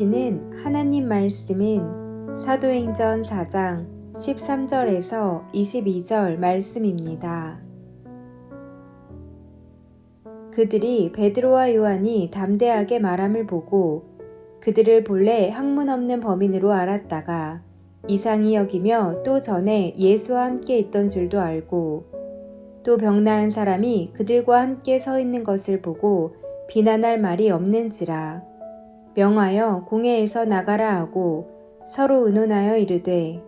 주시는 하나님 말씀은 사도행전 4장 13절에서 22절 말씀입니다. 그들이 베드로와 요한이 담대하게 말함을 보고 그들을 본래 학문 없는 범인으로 알았다가 이상히 여기며 또 전에 예수와 함께 있던 줄도 알고 또 병나은 사람이 그들과 함께 서 있는 것을 보고 비난할 말이 없는지라 명하여 공회에서 나가라 하고 서로 의논하여 이르되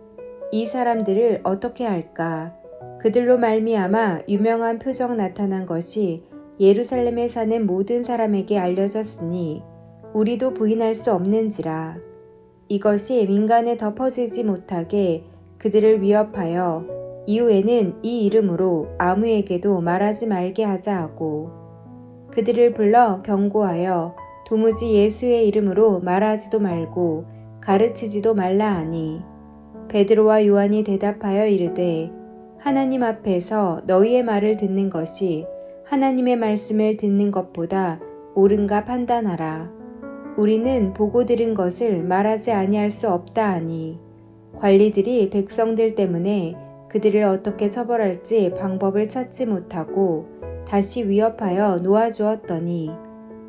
이 사람들을 어떻게 할까? 그들로 말미암아 유명한 표적 나타난 것이 예루살렘에 사는 모든 사람에게 알려졌으니 우리도 부인할 수 없는지라. 이것이 민간에 덮어지지 못하게 그들을 위협하여 이후에는 이 이름으로 아무에게도 말하지 말게 하자 하고 그들을 불러 경고하여 도무지 예수의 이름으로 말하지도 말고 가르치지도 말라 하니 베드로와 요한이 대답하여 이르되 하나님 앞에서 너희의 말을 듣는 것이 하나님의 말씀을 듣는 것보다 옳은가 판단하라. 우리는 보고 들은 것을 말하지 아니할 수 없다 하니 관리들이 백성들 때문에 그들을 어떻게 처벌할지 방법을 찾지 못하고 다시 위협하여 놓아주었더니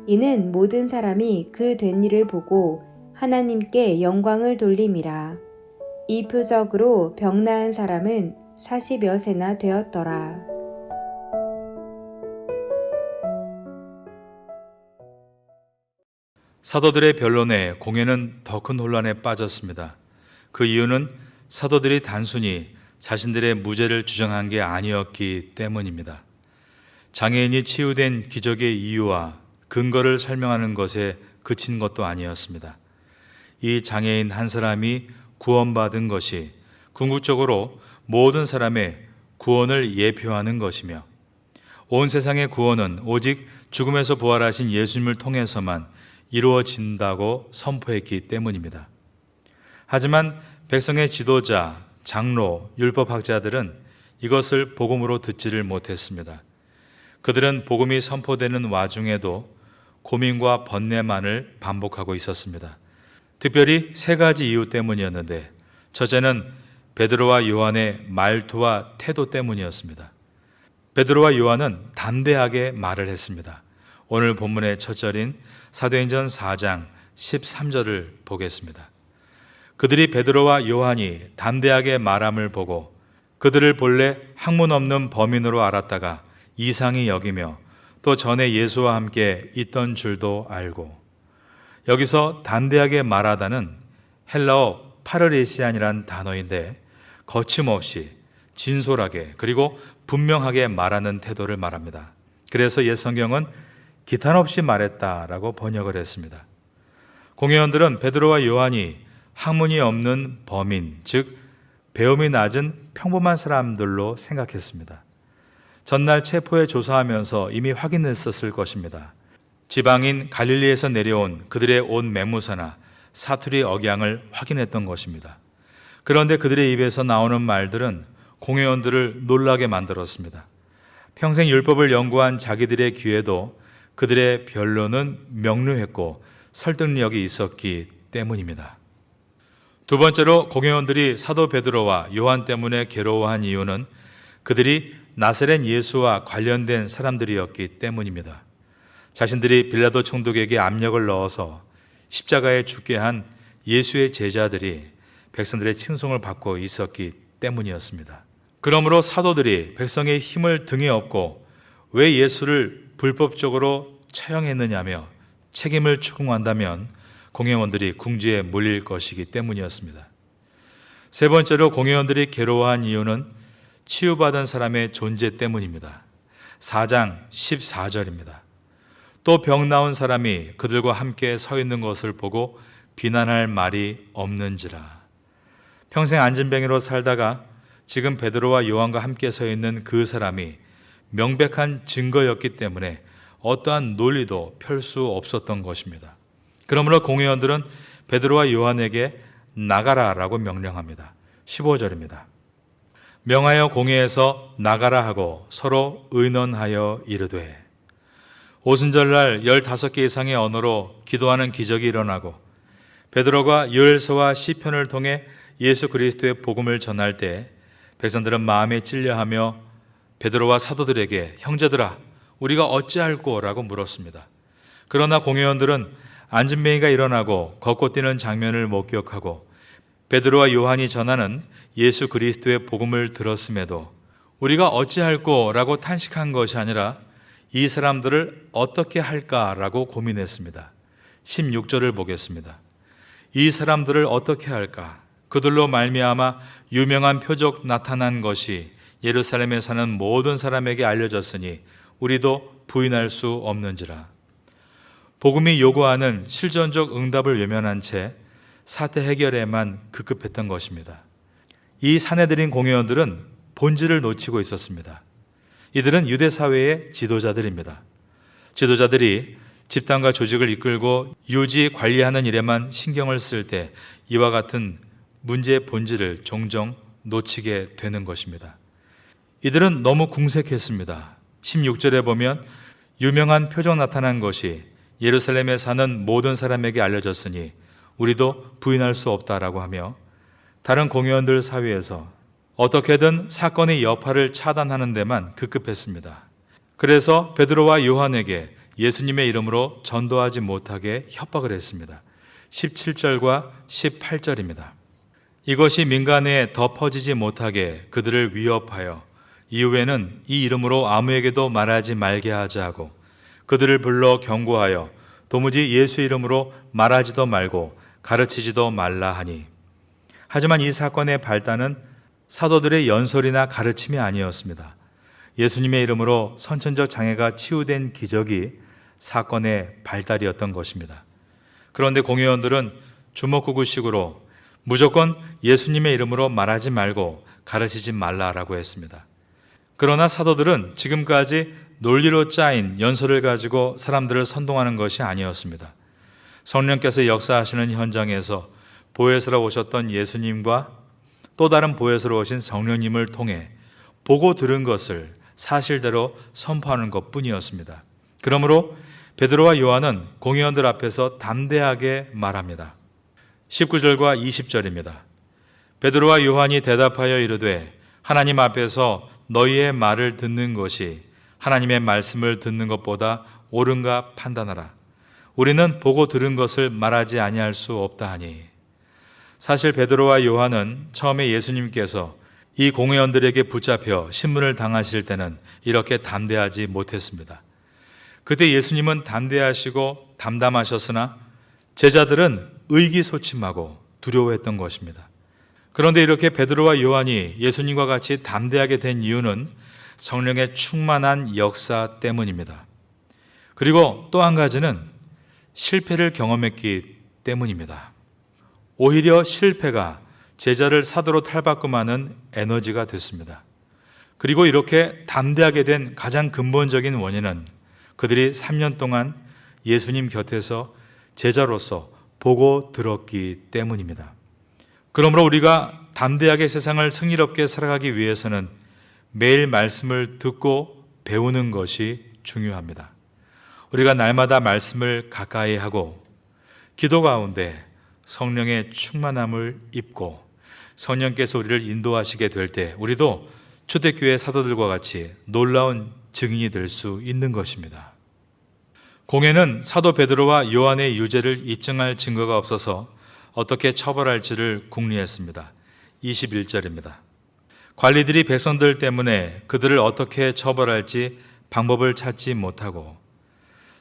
이는 모든 사람이 그 된 일을 보고 하나님께 영광을 돌림이라. 이 표적으로 병 나은 사람은 사십여 세나 되었더라. 사도들의 변론에 공회는 더 큰 혼란에 빠졌습니다. 그 이유는 사도들이 단순히 자신들의 무죄를 주장한 게 아니었기 때문입니다. 장애인이 치유된 기적의 이유와 근거를 설명하는 것에 그친 것도 아니었습니다. 이 장애인 한 사람이 구원받은 것이 궁극적으로 모든 사람의 구원을 예표하는 것이며 온 세상의 구원은 오직 죽음에서 부활하신 예수님을 통해서만 이루어진다고 선포했기 때문입니다. 하지만 백성의 지도자, 장로, 율법학자들은 이것을 복음으로 듣지를 못했습니다. 그들은 복음이 선포되는 와중에도 고민과 번뇌만을 반복하고 있었습니다. 특별히 세 가지 이유 때문이었는데 첫째는 베드로와 요한의 말투와 태도 때문이었습니다. 베드로와 요한은 담대하게 말을 했습니다. 오늘 본문의 첫 절인 사도행전 4장 13절을 보겠습니다. 그들이 베드로와 요한이 담대하게 말함을 보고 그들을 본래 학문 없는 범인으로 알았다가 이상히 여기며 또 전에 예수와 함께 있던 줄도 알고 여기서 담대하게 말하다는 헬라어 파르레시안이란 단어인데 거침없이 진솔하게 그리고 분명하게 말하는 태도를 말합니다. 그래서 옛 성경은 기탄 없이 말했다라고 번역을 했습니다. 공회원들은 베드로와 요한이 학문이 없는 범인, 즉 배움이 낮은 평범한 사람들로 생각했습니다. 전날 체포에 조사하면서 이미 확인했었을 것입니다. 지방인 갈릴리에서 내려온 그들의 온 매무사나 사투리 억양을 확인했던 것입니다. 그런데 그들의 입에서 나오는 말들은 공회원들을 놀라게 만들었습니다. 평생 율법을 연구한 자기들의 귀에도 그들의 변론은 명료했고 설득력이 있었기 때문입니다. 두 번째로 공회원들이 사도 베드로와 요한 때문에 괴로워한 이유는 그들이 나사렛 예수와 관련된 사람들이었기 때문입니다. 자신들이 빌라도 총독에게 압력을 넣어서 십자가에 죽게 한 예수의 제자들이 백성들의 칭송을 받고 있었기 때문이었습니다. 그러므로 사도들이 백성의 힘을 등에 업고 왜 예수를 불법적으로 처형했느냐며 책임을 추궁한다면 공회원들이 궁지에 몰릴 것이기 때문이었습니다. 세 번째로 공회원들이 괴로워한 이유는 치유받은 사람의 존재 때문입니다. 4장 14절입니다. 또 병 나온 사람이 그들과 함께 서 있는 것을 보고 비난할 말이 없는지라. 평생 안진뱅이로 살다가 지금 베드로와 요한과 함께 서 있는 그 사람이 명백한 증거였기 때문에 어떠한 논리도 펼 수 없었던 것입니다. 그러므로 공회원들은 베드로와 요한에게 나가라라고 명령합니다. 15절입니다. 명하여 공회에서 나가라 하고 서로 의논하여 이르되 오순절날 15개 이상의 언어로 기도하는 기적이 일어나고 베드로가 요엘서와 시편을 통해 예수 그리스도의 복음을 전할 때 백성들은 마음에 찔려하며 베드로와 사도들에게 형제들아 우리가 어찌할꼬라고 물었습니다. 그러나 공회원들은 안진뱅이가 일어나고 걷고 뛰는 장면을 못 기억하고 베드로와 요한이 전하는 예수 그리스도의 복음을 들었음에도 우리가 어찌할꼬라고 탄식한 것이 아니라 이 사람들을 어떻게 할까라고 고민했습니다. 16절을 보겠습니다. 이 사람들을 어떻게 할까? 그들로 말미암아 유명한 표적 나타난 것이 예루살렘에 사는 모든 사람에게 알려졌으니 우리도 부인할 수 없는지라. 복음이 요구하는 실전적 응답을 외면한 채 사태 해결에만 급급했던 것입니다. 이 사내들인 공회원들은 본질을 놓치고 있었습니다. 이들은 유대 사회의 지도자들입니다. 지도자들이 집단과 조직을 이끌고 유지 관리하는 일에만 신경을 쓸 때 이와 같은 문제의 본질을 종종 놓치게 되는 것입니다. 이들은 너무 궁색했습니다. 16절에 보면 유명한 표적 나타난 것이 예루살렘에 사는 모든 사람에게 알려졌으니 우리도 부인할 수 없다라고 하며 다른 공회원들 사회에서 어떻게든 사건의 여파를 차단하는 데만 급급했습니다. 그래서 베드로와 요한에게 예수님의 이름으로 전도하지 못하게 협박을 했습니다. 17절과 18절입니다. 이것이 민간에 더 퍼지지 못하게 그들을 위협하여 이후에는 이 이름으로 아무에게도 말하지 말게 하자 하고 그들을 불러 경고하여 도무지 예수 이름으로 말하지도 말고 가르치지도 말라 하니 하지만 이 사건의 발단은 사도들의 연설이나 가르침이 아니었습니다. 예수님의 이름으로 선천적 장애가 치유된 기적이 사건의 발달이었던 것입니다. 그런데 공회원들은 주먹구구식으로 무조건 예수님의 이름으로 말하지 말고 가르치지 말라라고 했습니다. 그러나 사도들은 지금까지 논리로 짜인 연설을 가지고 사람들을 선동하는 것이 아니었습니다. 성령께서 역사하시는 현장에서 보혜스러 오셨던 예수님과 또 다른 보혜스러 오신 성령님을 통해 보고 들은 것을 사실대로 선포하는 것 뿐이었습니다. 그러므로 베드로와 요한은 공회원들 앞에서 담대하게 말합니다. 19절과 20절입니다. 베드로와 요한이 대답하여 이르되 하나님 앞에서 너희의 말을 듣는 것이 하나님의 말씀을 듣는 것보다 옳은가 판단하라. 우리는 보고 들은 것을 말하지 아니할 수 없다 하니 사실 베드로와 요한은 처음에 예수님께서 이 공회원들에게 붙잡혀 신문을 당하실 때는 이렇게 담대하지 못했습니다. 그때 예수님은 담대하시고 담담하셨으나 제자들은 의기소침하고 두려워했던 것입니다. 그런데 이렇게 베드로와 요한이 예수님과 같이 담대하게 된 이유는 성령의 충만한 역사 때문입니다. 그리고 또 한 가지는 실패를 경험했기 때문입니다. 오히려 실패가 제자를 사도로 탈바꿈하는 에너지가 됐습니다. 그리고 이렇게 담대하게 된 가장 근본적인 원인은 그들이 3년 동안 예수님 곁에서 제자로서 보고 들었기 때문입니다. 그러므로 우리가 담대하게 세상을 승리롭게 살아가기 위해서는 매일 말씀을 듣고 배우는 것이 중요합니다. 우리가 날마다 말씀을 가까이 하고 기도 가운데 성령의 충만함을 입고 성령께서 우리를 인도하시게 될 때 우리도 초대교회 사도들과 같이 놀라운 증인이 될 수 있는 것입니다. 공회는 사도 베드로와 요한의 유죄를 입증할 증거가 없어서 어떻게 처벌할지를 궁리했습니다. 21절입니다. 관리들이 백성들 때문에 그들을 어떻게 처벌할지 방법을 찾지 못하고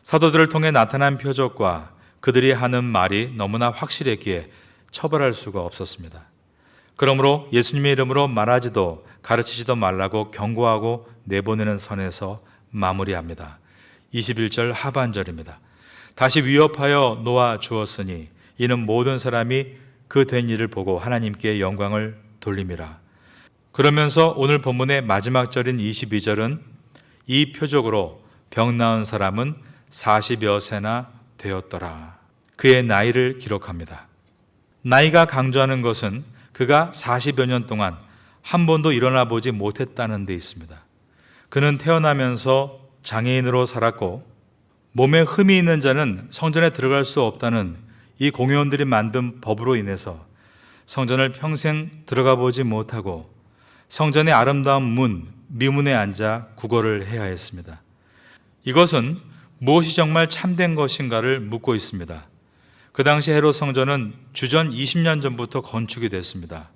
사도들을 통해 나타난 표적과 그들이 하는 말이 너무나 확실했기에 처벌할 수가 없었습니다. 그러므로 예수님의 이름으로 말하지도 가르치지도 말라고 경고하고 내보내는 선에서 마무리합니다. 21절 하반절입니다. 다시 위협하여 놓아 주었으니 이는 모든 사람이 그 된 일을 보고 하나님께 영광을 돌림이라. 그러면서 오늘 본문의 마지막 절인 22절은 이 표적으로 병 나은 사람은 40여 세나 되었더라. 그의 나이를 기록합니다. 나이가 강조하는 것은 그가 40여 년 동안 한 번도 일어나 보지 못했다는 데 있습니다. 그는 태어나면서 장애인으로 살았고 몸에 흠이 있는 자는 성전에 들어갈 수 없다는 이 공회원들이 만든 법으로 인해서 성전을 평생 들어가 보지 못하고 성전의 아름다운 문, 미문에 앉아 구걸을 해야 했습니다. 이것은 무엇이 정말 참된 것인가를 묻고 있습니다. 그 당시 헤롯 성전은 주전 20년 전부터 건축이 됐습니다.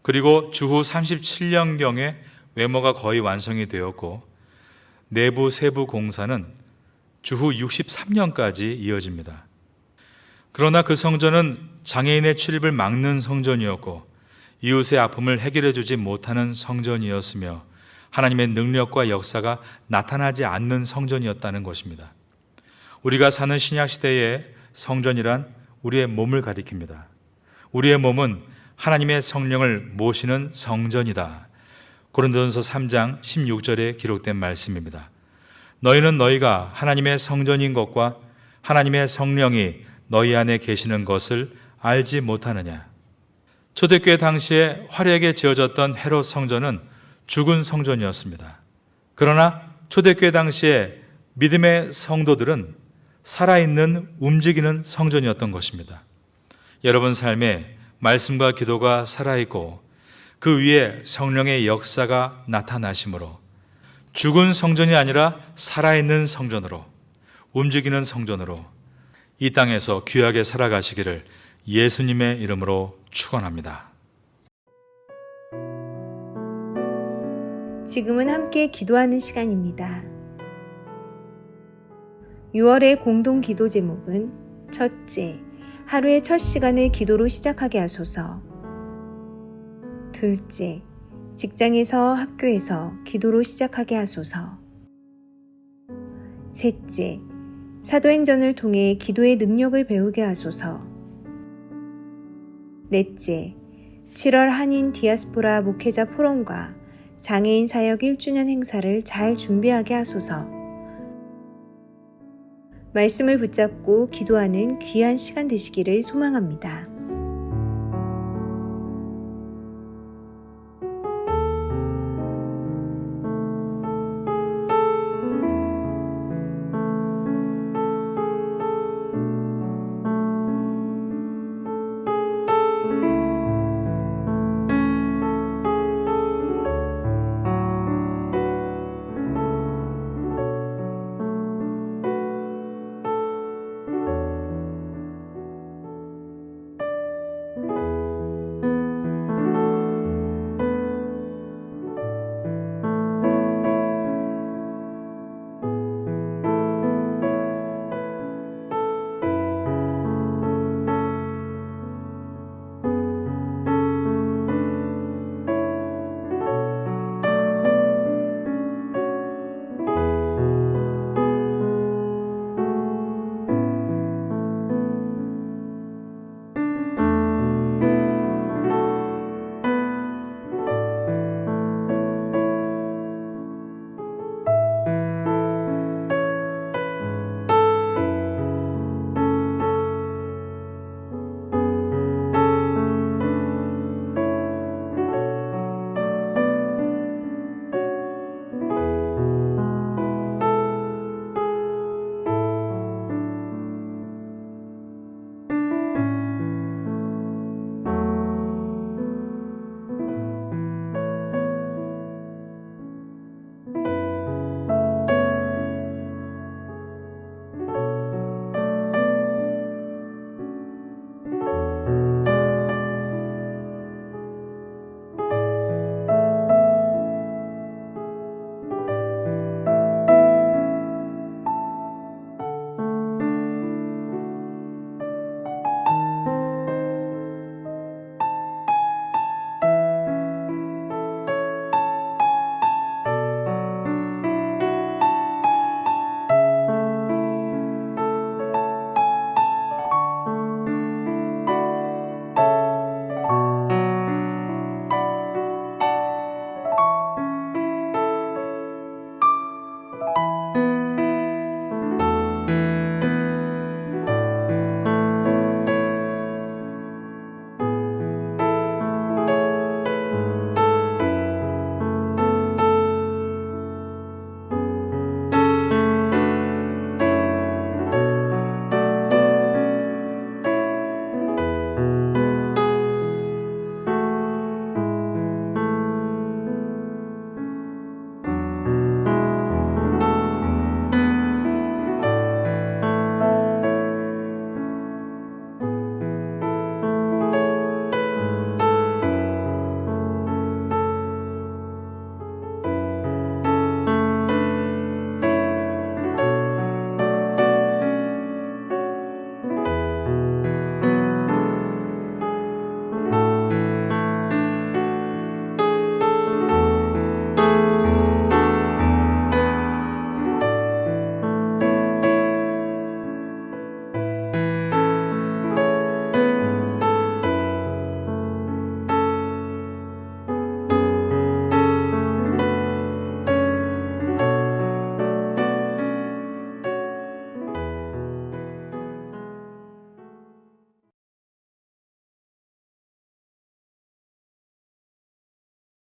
그리고 주후 37년경에 외모가 거의 완성이 되었고 내부 세부 공사는 주후 63년까지 이어집니다. 그러나 그 성전은 장애인의 출입을 막는 성전이었고 이웃의 아픔을 해결해 주지 못하는 성전이었으며 하나님의 능력과 역사가 나타나지 않는 성전이었다는 것입니다. 우리가 사는 신약 시대의 성전이란 우리의 몸을 가리킵니다. 우리의 몸은 하나님의 성령을 모시는 성전이다. 고린도전서 3장 16절에 기록된 말씀입니다. 너희는 너희가 하나님의 성전인 것과 하나님의 성령이 너희 안에 계시는 것을 알지 못하느냐. 초대교회 당시에 화려하게 지어졌던 헤롯 성전은 죽은 성전이었습니다. 그러나 초대교회 당시에 믿음의 성도들은 살아있는 움직이는 성전이었던 것입니다. 여러분 삶에 말씀과 기도가 살아있고 그 위에 성령의 역사가 나타나심으로 죽은 성전이 아니라 살아있는 성전으로 움직이는 성전으로 이 땅에서 귀하게 살아가시기를 예수님의 이름으로 축원합니다. 지금은 함께 기도하는 시간입니다. 6월의 공동 기도 제목은 첫째, 하루의 첫 시간을 기도로 시작하게 하소서. 둘째, 직장에서 학교에서 기도로 시작하게 하소서. 셋째, 사도행전을 통해 기도의 능력을 배우게 하소서. 넷째, 7월 한인 디아스포라 목회자 포럼과 장애인 사역 1주년 행사를 잘 준비하게 하소서. 말씀을 붙잡고 기도하는 귀한 시간 되시기를 소망합니다.